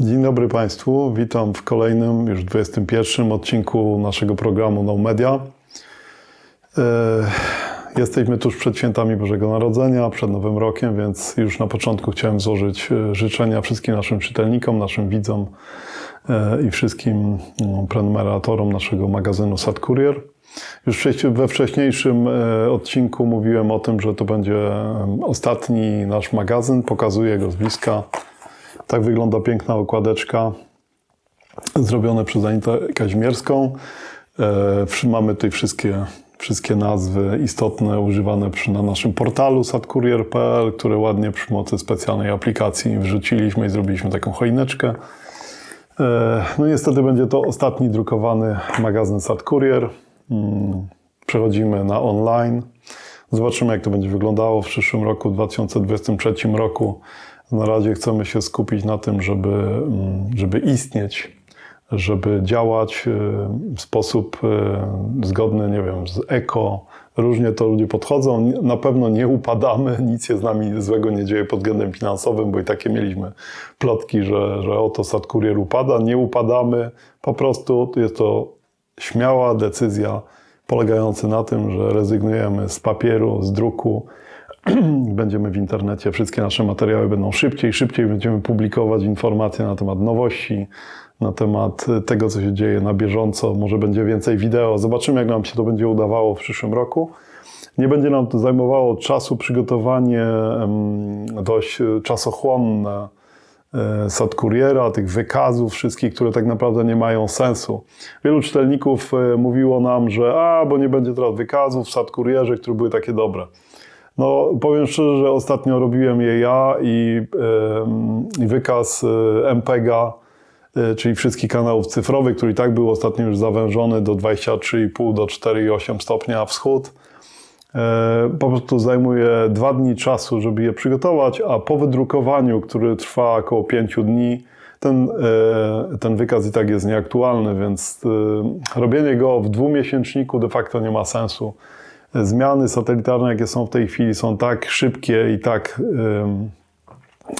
Dzień dobry Państwu, witam w kolejnym, już 21 odcinku naszego programu No Media. E, Jesteśmy tuż przed świętami Bożego Narodzenia, przed Nowym Rokiem, więc już na początku chciałem złożyć e, życzenia wszystkim naszym czytelnikom, naszym widzom e, i wszystkim mm, prenumeratorom naszego magazynu Sad Courier. Już we wcześniejszym odcinku mówiłem o tym, że to będzie ostatni nasz magazyn. Pokazuję go z bliska. Tak wygląda piękna okładeczka zrobione przez Anitę Kazimierską. E, Mamy tutaj wszystkie, wszystkie nazwy istotne używane przy, na naszym portalu sadcourier.pl, które ładnie przy pomocy specjalnej aplikacji wrzuciliśmy i zrobiliśmy taką choineczkę. E, No niestety będzie to ostatni drukowany magazyn Sad Courier. Mm, Przechodzimy na online. Zobaczymy, jak to będzie wyglądało w przyszłym roku, 2023 roku. Na razie chcemy się skupić na tym, żeby, mm, żeby istnieć, żeby działać e, w sposób e, zgodny, nie wiem, z eko. Różnie to ludzie podchodzą. Na pewno nie upadamy, nic się z nami złego nie dzieje pod względem finansowym, bo i takie mieliśmy plotki, że, że oto Sad Courier upada. Nie upadamy, po prostu jest to śmiała decyzja polegająca na tym, że rezygnujemy z papieru, z druku. Będziemy w internecie, wszystkie nasze materiały będą szybciej, szybciej będziemy publikować informacje na temat nowości, na temat tego, co się dzieje na bieżąco. Może będzie więcej wideo. Zobaczymy, jak nam się to będzie udawało w przyszłym roku. Nie będzie nam to zajmowało czasu przygotowanie dość e, czasochłonne e, sad kuriera, tych wykazów wszystkich, które tak naprawdę nie mają sensu. Wielu czytelników mówiło nam, że a, bo nie będzie teraz wykazów w sad kurierze, które były takie dobre. No, powiem szczerze, że ostatnio robiłem je ja i, wykaz e, MPEGA, e, czyli wszystkich kanałów cyfrowych, który i tak był ostatnio już zawężony do 23,5 do 4,8 stopnia wschód. E, Po prostu zajmuje dwa dni czasu, żeby je przygotować, a po wydrukowaniu, który trwa około 5 dni, ten, ten wykaz i tak jest nieaktualny, więc robienie go w dwumiesięczniku de facto nie ma sensu. Zmiany satelitarne, jakie są w tej chwili, są tak szybkie i tak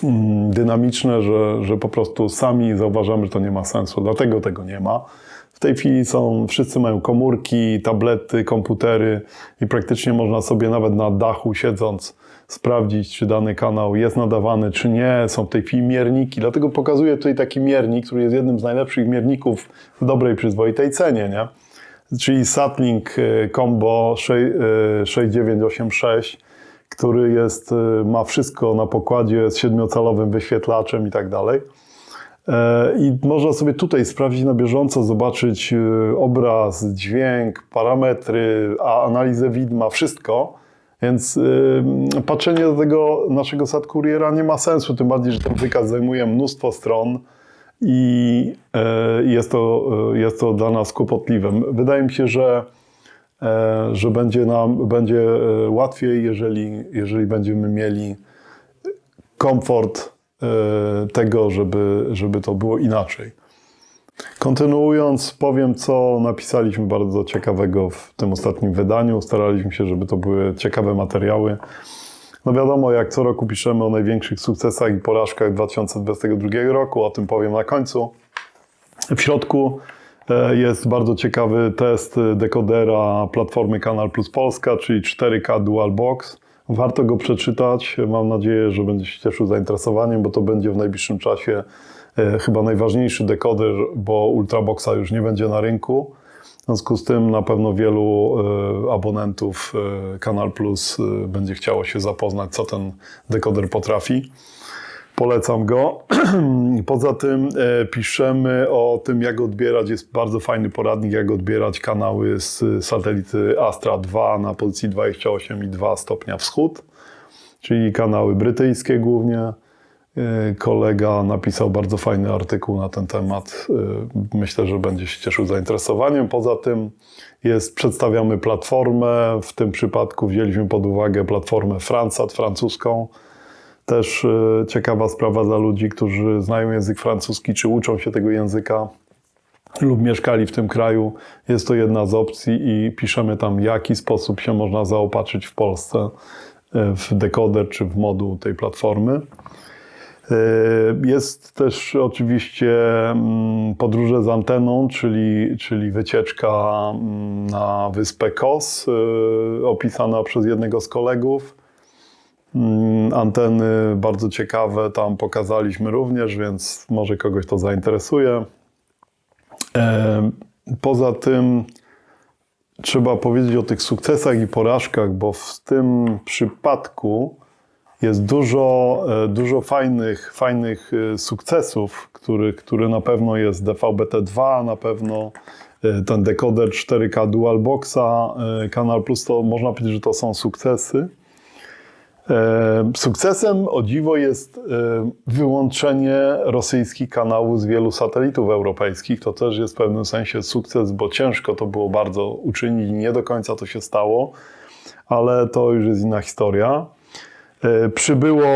mm, dynamiczne, że, że po prostu sami zauważamy, że to nie ma sensu. Dlatego tego nie ma. W tej chwili są, wszyscy mają komórki, tablety, komputery i praktycznie można sobie nawet na dachu siedząc sprawdzić, czy dany kanał jest nadawany, czy nie. Są w tej chwili mierniki, dlatego pokazuję tutaj taki miernik, który jest jednym z najlepszych mierników w dobrej, przyzwoitej cenie, nie? Czyli Satlink e, Combo sze- e, 6986 który jest, y, ma wszystko na pokładzie z siedmiocalowym wyświetlaczem i tak dalej. E, I można sobie tutaj sprawdzić na bieżąco, zobaczyć obraz, dźwięk, parametry, a analizę widma, wszystko. Więc patrzenie do tego naszego sad kuriera nie ma sensu, tym bardziej, że ten wykaz zajmuje mnóstwo stron i e, jest to, e, jest to dla nas kłopotliwe. Wydaje mi się, że e, że będzie nam będzie łatwiej, jeżeli, jeżeli będziemy mieli komfort tego, żeby, żeby to było inaczej. Kontynuując, powiem, co napisaliśmy bardzo ciekawego w tym ostatnim wydaniu. Staraliśmy się, żeby to były ciekawe materiały. No wiadomo, jak co roku piszemy o największych sukcesach i porażkach 2022 roku, o tym powiem na końcu. W środku e, jest bardzo ciekawy test dekodera platformy Kanal Plus Polska, czyli 4K Dual Box. Warto go przeczytać. Mam nadzieję, że będzie się cieszył zainteresowaniem, bo to będzie w najbliższym czasie e, chyba najważniejszy dekoder, bo Ultraboxa już nie będzie na rynku. W związku z tym na pewno wielu e, abonentów e, Kanal Plus e, będzie chciało się zapoznać, co ten dekoder potrafi. Polecam go. Poza tym piszemy o tym, jak odbierać. Jest bardzo fajny poradnik, jak odbierać kanały z satelity Astra 2 na pozycji 28,2 stopnia wschód, czyli kanały brytyjskie głównie. E, Kolega napisał bardzo fajny artykuł na ten temat. E, Myślę, że będzie się cieszył zainteresowaniem. Poza tym jest, przedstawiamy platformę. W tym przypadku wzięliśmy pod uwagę platformę Fransat francuską. Też e, ciekawa sprawa dla ludzi, którzy znają język francuski, czy uczą się tego języka lub mieszkali w tym kraju. Jest to jedna z opcji i piszemy tam, w jaki sposób się można zaopatrzyć w Polsce w dekoder czy w moduł tej platformy. Y, Jest też oczywiście mm, podróże z anteną, czyli, czyli wycieczka mm, na wyspę Kos, y, opisana przez jednego z kolegów. Mm, Anteny bardzo ciekawe tam pokazaliśmy również, więc może kogoś to zainteresuje. E, Poza tym trzeba powiedzieć o tych sukcesach i porażkach, bo w tym przypadku jest dużo, e, dużo fajnych, fajnych e, sukcesów, który, który na pewno jest DVB-T2, na pewno e, ten dekoder 4K Dual Boxa, Kanal Plus, to można powiedzieć, że to są sukcesy. Sukcesem o dziwo jest wyłączenie rosyjskich kanałów z wielu satelitów europejskich. To też jest w pewnym sensie sukces, bo ciężko to było bardzo uczynić i nie do końca to się stało, ale to już jest inna historia. E, Przybyło,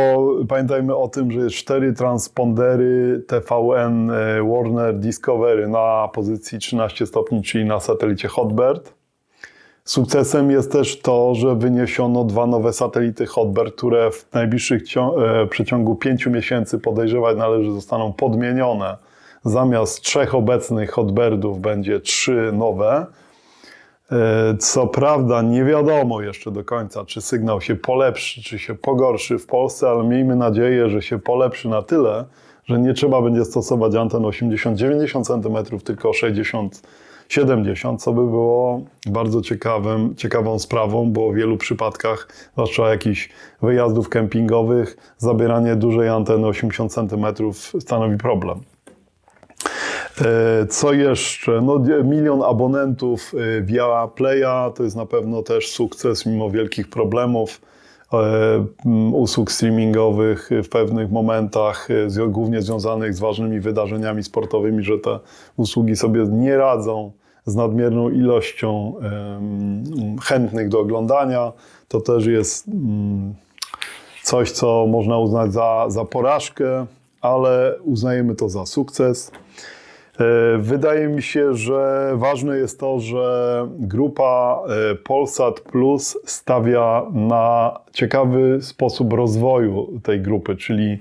pamiętajmy o tym, że jest cztery transpondery TVN e, Warner Discovery na pozycji 13 stopni, czyli na satelicie Hotbird. Sukcesem jest też to, że wyniesiono dwa nowe satelity Hotbird, które w najbliższych e, przeciągu pięciu miesięcy podejrzewać należy zostaną podmienione. Zamiast trzech obecnych Hotbirdów będzie trzy nowe. E, Co prawda nie wiadomo jeszcze do końca, czy sygnał się polepszy, czy się pogorszy w Polsce, ale miejmy nadzieję, że się polepszy na tyle, że nie trzeba będzie stosować anten 80-90 cm, tylko 60-70, co by było bardzo ciekawym, ciekawą sprawą, bo w wielu przypadkach, zwłaszcza jakichś wyjazdów kempingowych, zabieranie dużej anteny 80 cm stanowi problem. E, Co jeszcze? No, dzie- milion abonentów e, via Playa to jest na pewno też sukces mimo wielkich problemów e, usług streamingowych w pewnych momentach, e, głównie związanych z ważnymi wydarzeniami sportowymi, że te usługi sobie nie radzą z nadmierną ilością chętnych do oglądania. To też jest mm, coś, co można uznać za, za porażkę, ale uznajemy to za sukces. E, Wydaje mi się, że ważne jest to, że grupa e, Polsat Plus stawia na ciekawy sposób rozwoju tej grupy, czyli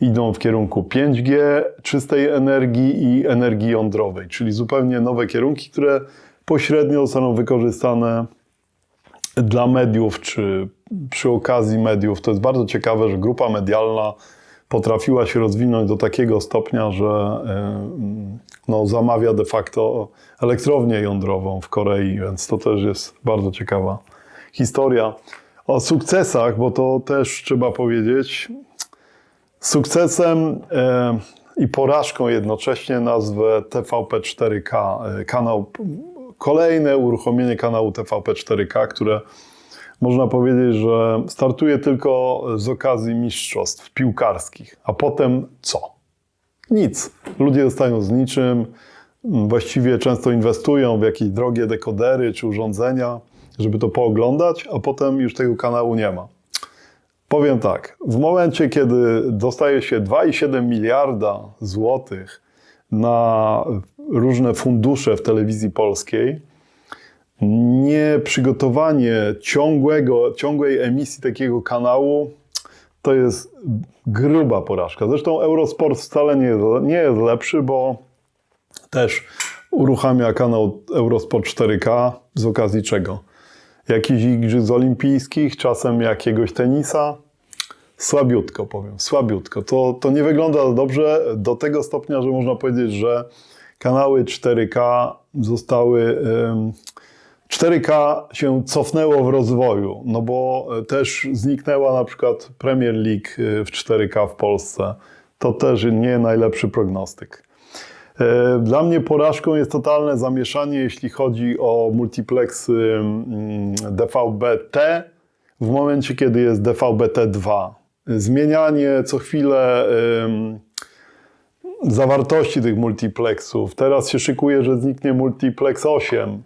idą w kierunku 5G, czystej energii i energii jądrowej, czyli zupełnie nowe kierunki, które pośrednio zostaną wykorzystane dla mediów, czy przy okazji mediów. To jest bardzo ciekawe, że grupa medialna potrafiła się rozwinąć do takiego stopnia, że no, zamawia de facto elektrownię jądrową w Korei, więc to też jest bardzo ciekawa historia. O sukcesach, bo to też trzeba powiedzieć, sukcesem i porażką jednocześnie nazwę TVP4K, e, kanał, kolejne uruchomienie kanału TVP4K, które można powiedzieć, że startuje tylko z okazji mistrzostw piłkarskich, a potem co? Nic. Ludzie zostają z niczym, właściwie często inwestują w jakieś drogie dekodery czy urządzenia, żeby to pooglądać, a potem już tego kanału nie ma. Powiem tak, w momencie, kiedy dostaje się 2,7 miliarda złotych na różne fundusze w telewizji polskiej, nieprzygotowanie ciągłego, ciągłej emisji takiego kanału to jest gruba porażka. Zresztą Eurosport wcale nie jest, nie jest lepszy, bo też uruchamia kanał Eurosport 4K z okazji czego? Jakichś igrzysk olimpijskich, czasem jakiegoś tenisa. Słabiutko powiem, słabiutko. To, to nie wygląda dobrze do tego stopnia, że można powiedzieć, że kanały 4K zostały. em, 4K się cofnęło w rozwoju, no bo e, też zniknęła na przykład Premier League e, w 4K w Polsce. To też nie najlepszy prognostyk. E, Dla mnie porażką jest totalne zamieszanie, jeśli chodzi o multiplexy mm, DVB-T w momencie, kiedy jest DVB-T2. Zmienianie co chwilę zawartości tych multiplexów. Teraz się szykuje, że zniknie multiplex 8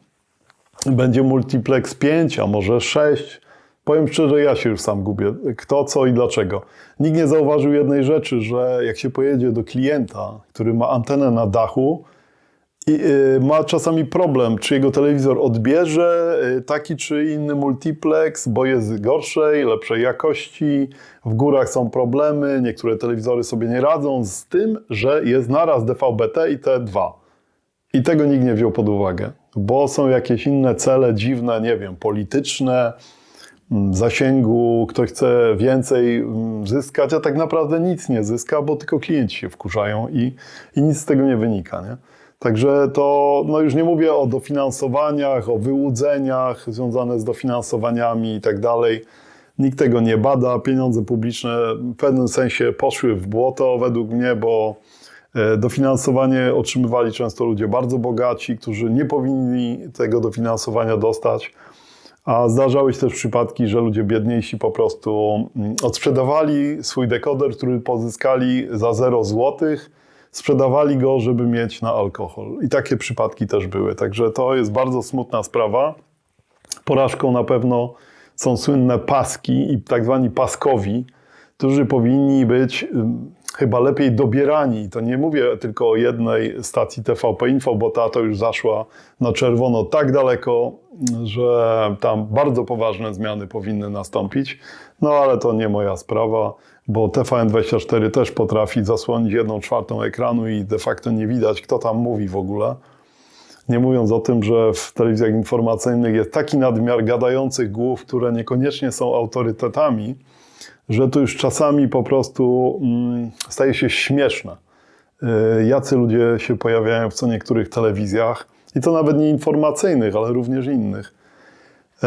będzie multiplex 5, a może 6. Powiem szczerze, ja się już sam gubię. Kto, co i dlaczego. Nikt nie zauważył jednej rzeczy, że jak się pojedzie do klienta, który ma antenę na dachu i y, ma czasami problem, czy jego telewizor odbierze y, taki czy inny multiplex, bo jest gorszej, lepszej jakości. W górach są problemy, niektóre telewizory sobie nie radzą z tym, że jest naraz DVB-T i T2. I tego nikt nie wziął pod uwagę, bo są jakieś inne cele dziwne, nie wiem, polityczne, mm, zasięgu, ktoś chce więcej mm, zyskać, a tak naprawdę nic nie zyska, bo tylko klienci się wkurzają i, i nic z tego nie wynika. Nie? Także to, no już nie mówię o dofinansowaniach, o wyłudzeniach związane z dofinansowaniami i tak dalej. Nikt tego nie bada. Pieniądze publiczne w pewnym sensie poszły w błoto według mnie, bo dofinansowanie otrzymywali często ludzie bardzo bogaci, którzy nie powinni tego dofinansowania dostać. A zdarzały się też przypadki, że ludzie biedniejsi po prostu mm, odsprzedawali swój dekoder, który pozyskali za 0 złotych sprzedawali go, żeby mieć na alkohol. I takie przypadki też były. Także to jest bardzo smutna sprawa. Porażką na pewno są słynne paski i tak zwani paskowi, którzy powinni być chyba lepiej dobierani. To nie mówię tylko o jednej stacji TVP Info, bo ta to już zaszła na czerwono tak daleko, że tam bardzo poważne zmiany powinny nastąpić. No ale to nie moja sprawa bo TVN24 też potrafi zasłonić jedną czwartą ekranu i de facto nie widać, kto tam mówi w ogóle. Nie mówiąc o tym, że w telewizjach informacyjnych jest taki nadmiar gadających głów, które niekoniecznie są autorytetami, że to już czasami po prostu mm, staje się śmieszne. Y, jacy ludzie się pojawiają w co niektórych telewizjach, i to nawet nie informacyjnych, ale również innych. Y,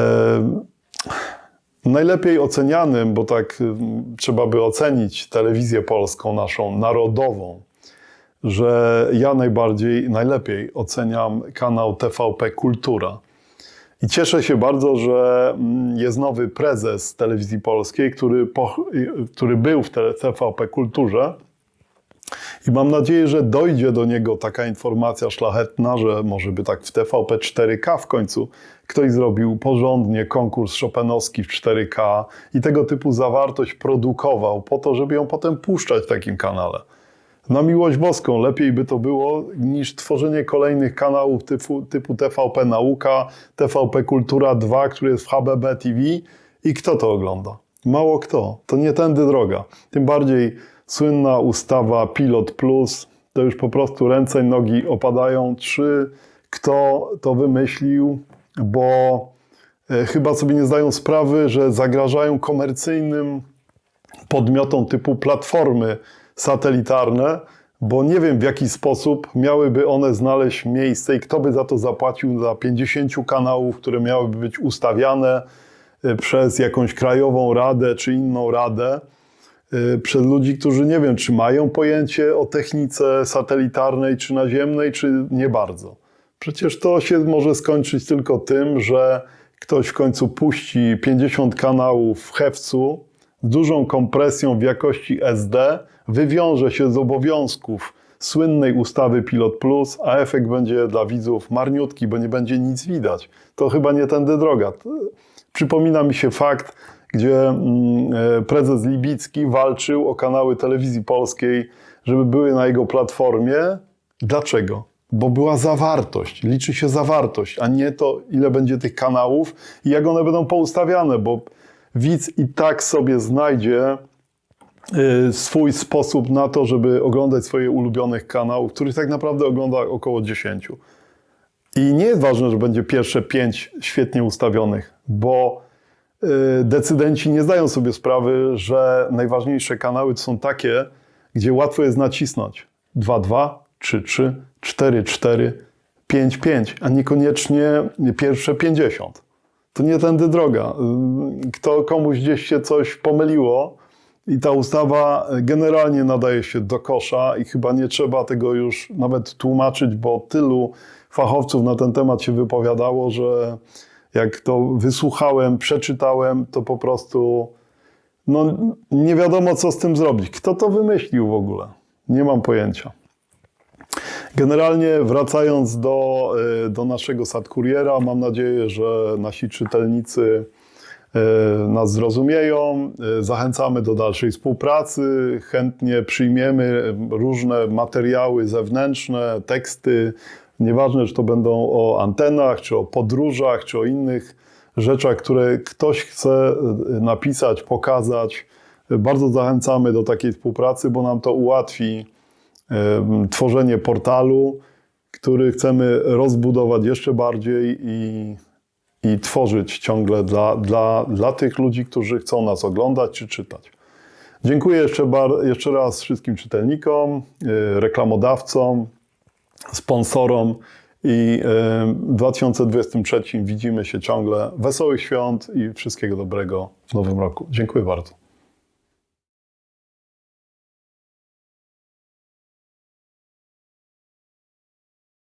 Najlepiej ocenianym, bo tak y, trzeba by ocenić telewizję polską, naszą narodową, że ja najbardziej, najlepiej oceniam kanał TVP Kultura. I cieszę się bardzo, że mm, jest nowy prezes telewizji polskiej, który, po, który był w TVP Kulturze. I mam nadzieję, że dojdzie do niego taka informacja szlachetna, że może by tak w TVP 4K w końcu ktoś zrobił porządnie konkurs Chopinowski w 4K i tego typu zawartość produkował po to, żeby ją potem puszczać w takim kanale. Na miłość boską, lepiej by to było niż tworzenie kolejnych kanałów typu, typu TVP Nauka, TVP Kultura 2, który jest w HBB TV i kto to ogląda? Mało kto. To nie tędy droga. Tym bardziej słynna ustawa Pilot Plus, to już po prostu ręce i nogi opadają. Czy kto to wymyślił, bo e, chyba sobie nie zdają sprawy, że zagrażają komercyjnym podmiotom typu platformy satelitarne, bo nie wiem w jaki sposób miałyby one znaleźć miejsce i kto by za to zapłacił za 50 kanałów, które miałyby być ustawiane e, przez jakąś krajową radę czy inną radę, e, przez ludzi, którzy nie wiem, czy mają pojęcie o technice satelitarnej czy naziemnej, czy nie bardzo. Przecież to się może skończyć tylko tym, że ktoś w końcu puści 50 kanałów w Hewcu dużą kompresją w jakości SD, wywiąże się z obowiązków słynnej ustawy Pilot Plus, a efekt będzie dla widzów marniutki, bo nie będzie nic widać. To chyba nie tędy droga. Przypomina mi się fakt, gdzie mm, e, prezes Libicki walczył o kanały telewizji polskiej, żeby były na jego platformie. Dlaczego? bo była zawartość. Liczy się zawartość, a nie to, ile będzie tych kanałów i jak one będą poustawiane, bo widz i tak sobie znajdzie y, swój sposób na to, żeby oglądać swoje ulubionych kanałów, których tak naprawdę ogląda około 10. I nie jest ważne, że będzie pierwsze pięć świetnie ustawionych, bo y, decydenci nie zdają sobie sprawy, że najważniejsze kanały to są takie, gdzie łatwo jest nacisnąć 2-2, 3-3, 4-4, 5-5, a niekoniecznie pierwsze 50. To nie tędy droga. Kto komuś gdzieś się coś pomyliło i ta ustawa generalnie nadaje się do kosza i chyba nie trzeba tego już nawet tłumaczyć, bo tylu fachowców na ten temat się wypowiadało, że jak to wysłuchałem, przeczytałem, to po prostu no, nie wiadomo, co z tym zrobić. Kto to wymyślił w ogóle? Nie mam pojęcia. Generalnie wracając do, e, do naszego sadkuriera, mam nadzieję, że nasi czytelnicy e, nas zrozumieją. E, zachęcamy do dalszej współpracy. Chętnie przyjmiemy różne materiały zewnętrzne, teksty, Nieważne, czy to będą o antenach, czy o podróżach, czy o innych rzeczach, które ktoś chce y, napisać, pokazać. Bardzo zachęcamy do takiej współpracy, bo nam to ułatwi tworzenie portalu, który chcemy rozbudować jeszcze bardziej i, i tworzyć ciągle dla, dla, dla tych ludzi, którzy chcą nas oglądać czy czytać. Dziękuję jeszcze, bar, jeszcze raz wszystkim czytelnikom, y, reklamodawcom, sponsorom i w 2023 widzimy się ciągle. Wesołych świąt i wszystkiego dobrego w nowym roku. Dziękuję bardzo.